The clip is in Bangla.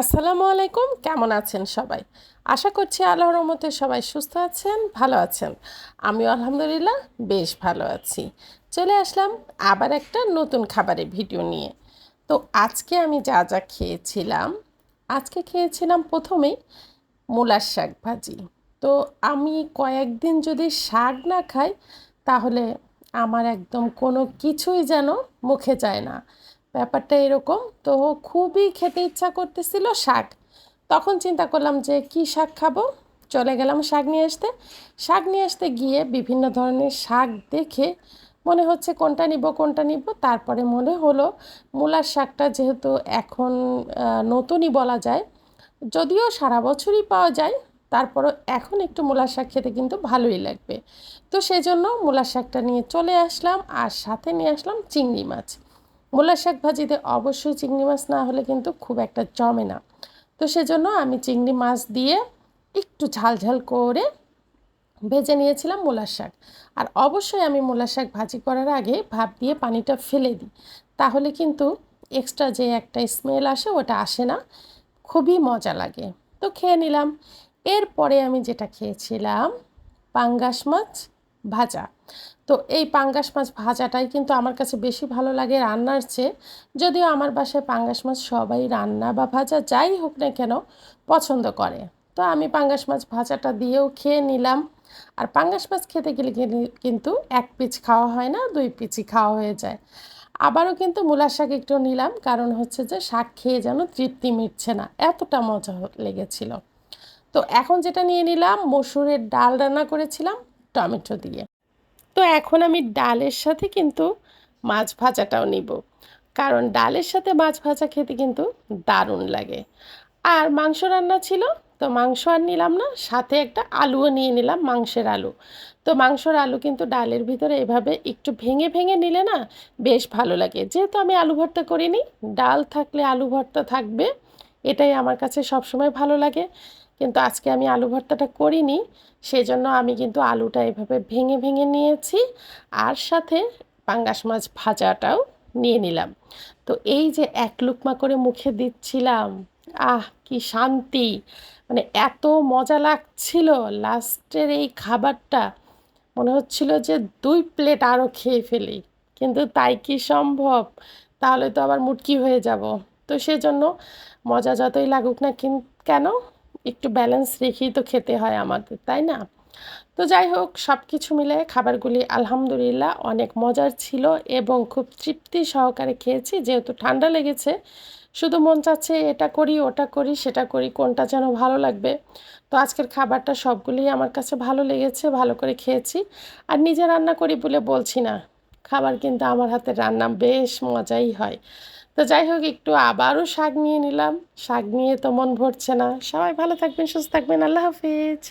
আসসালামু আলাইকুম, কেমন আছেন সবাই? আশা করছি আল্লাহর রহমতে সবাই সুস্থ আছেন, ভালো আছেন। আমিও আলহামদুলিল্লাহ বেশ ভালো আছি। চলে আসলাম আবার একটা নতুন খাবারের ভিডিও নিয়ে। তো আজকে আমি যা যা খেয়েছিলাম, আজকে খেয়েছিলাম প্রথমেই মূলার শাক ভাজি। তো আমি কয়েকদিন যদি শাক না খাই, তাহলে আমার একদম কোনো কিছুই যেন মুখে যায় না। ব্যাপারটা এরকম। তো খুবই খেতে ইচ্ছা করতেছিল শাক। তখন চিন্তা করলাম যে, কি শাক খাব? চলে গেলাম শাক নিয়ে আসতে। শাক নিয়ে আসতে গিয়ে বিভিন্ন ধরনের শাক দেখে মনে হচ্ছে কোনটা নিব কোনটা নিব। তারপরে মনে হলো মূলার শাকটা যেহেতু এখন নতুনই বলা যায়, যদিও সারা বছরই পাওয়া যায়, তারপরও এখন একটু মূলার শাক খেতে কিন্তু ভালোই লাগবে। তো সেই জন্য মূলার শাকটা নিয়ে চলে আসলাম আর সাথে নিয়ে আসলাম চিংড়ি মাছ। মূলা শাক ভাজিতে অবশ্যই চিংড়ি মাছ না হলে কিন্তু খুব একটা জমে না। তো সেজন্য আমি চিংড়ি মাছ দিয়ে একটু ঝাল ঝাল করে ভেজে নিয়েছিলাম মূলার শাক। আর অবশ্যই আমি মূলার শাক ভাজি করার আগে ভাপ দিয়ে পানিটা ফেলে দিই। তাহলে কিন্তু এক্সট্রা যে একটা স্মেল আসে ওটা আসে না, খুবই মজা লাগে। তো খেয়ে নিলাম। এরপরে আমি যেটা খেয়েছিলাম, পাঙ্গাস মাছ ভাজা। তো এই পাঙ্গাস মাছ ভাজাটাই কিন্তু আমার কাছে বেশি ভালো লাগে রান্নার চেয়ে। যদিও আমার বাসায় পাঙ্গাস মাছ সবাই রান্না বা ভাজা যাই হোক না কেন পছন্দ করে। তো আমি পাঙ্গাস মাছ ভাজাটা দিয়েও খেয়ে নিলাম। আর পাঙ্গাস মাছ খেতে গেলে কিন্তু এক পিচ খাওয়া হয় না, দুই পিচই খাওয়া হয়ে যায়। আবারও কিন্তু মূলার শাক একটু নিলাম, কারণ হচ্ছে যে শাক খেয়ে যেন তৃপ্তি মিটছে না, এতটা মজা লেগেছিল। তো এখন যেটা নিয়ে নিলাম, মসুরের ডাল রান্না করেছিলাম। টমেটো দিয়ে। তো এখন আমি ডালের সাথে কিন্তু মাছ ভাজাটাও নিব। কারণ ডালের সাথে মাছ ভাজা খেতে কিন্তু দারুণ লাগে। আর মাংস রান্না ছিল, তো মাংস আর নিলাম না, সাথে একটা আলুও নিয়ে নিলাম, মাংসের আলু। তো মাংসর আলু কিন্তু ডালের ভিতরে এভাবে একটু ভেঙে ভেঙে নিলে না বেশ ভালো লাগে। যেহেতু আমি আলু ভর্তা করিনি, ডাল থাকলে আলু ভর্তা থাকবে, এটাই আমার কাছে সবসময় ভালো লাগে। কিন্তু আজকে আমি আলু ভর্তাটা করিনি, সেজন্য আমি কিন্তু আলুটা এভাবে ভেঙে ভেঙে নিয়েছি আর সাথে পাঙ্গাস মাছ ভাজাটাও নিয়ে নিলাম। তো এই যে এক লুকমা করে মুখে দিচ্ছিলাম, আহ কি শান্তি! মানে এত মজা লাগছিল লাস্টের এই খাবারটা। মনে হচ্ছিল যে দুই প্লেট আরও খেয়ে ফেলি, কিন্তু তাই কি সম্ভব? তাহলে তো আবার মুটকি হয়ে যাব। তো সেজন্য মজা যতই লাগুক না কেন? একটু ব্যালেন্স রেখেই তো খেতে হয় আমাদের, তাই না? তো যাই হোক সব কিছু মিলে খাবারগুলি আলহামদুলিল্লাহ অনেক মজার ছিল এবং খুব তৃপ্তি সহকারে খেয়েছি। যেহেতু ঠান্ডা লেগেছে, শুধু মন চাচ্ছে এটা করি, ওটা করি, সেটা করি, কোনটা যেন ভালো লাগবে। তো আজকের খাবারটা সবগুলি আমার কাছে ভালো লেগেছে, ভালো করে খেয়েছি। আর নিজে রান্না করি বলে বলছি না, খাবার কিন্তু আমার হাতে রান্না বেশ মজাই হয়। তো যাই হোক, একটু আবারও শাক নিয়ে নিলাম। শাক নিয়ে তো মন ভরছে না। সবাই ভালো থাকবেন, সুস্থ থাকবেন। আল্লাহ হাফিজ।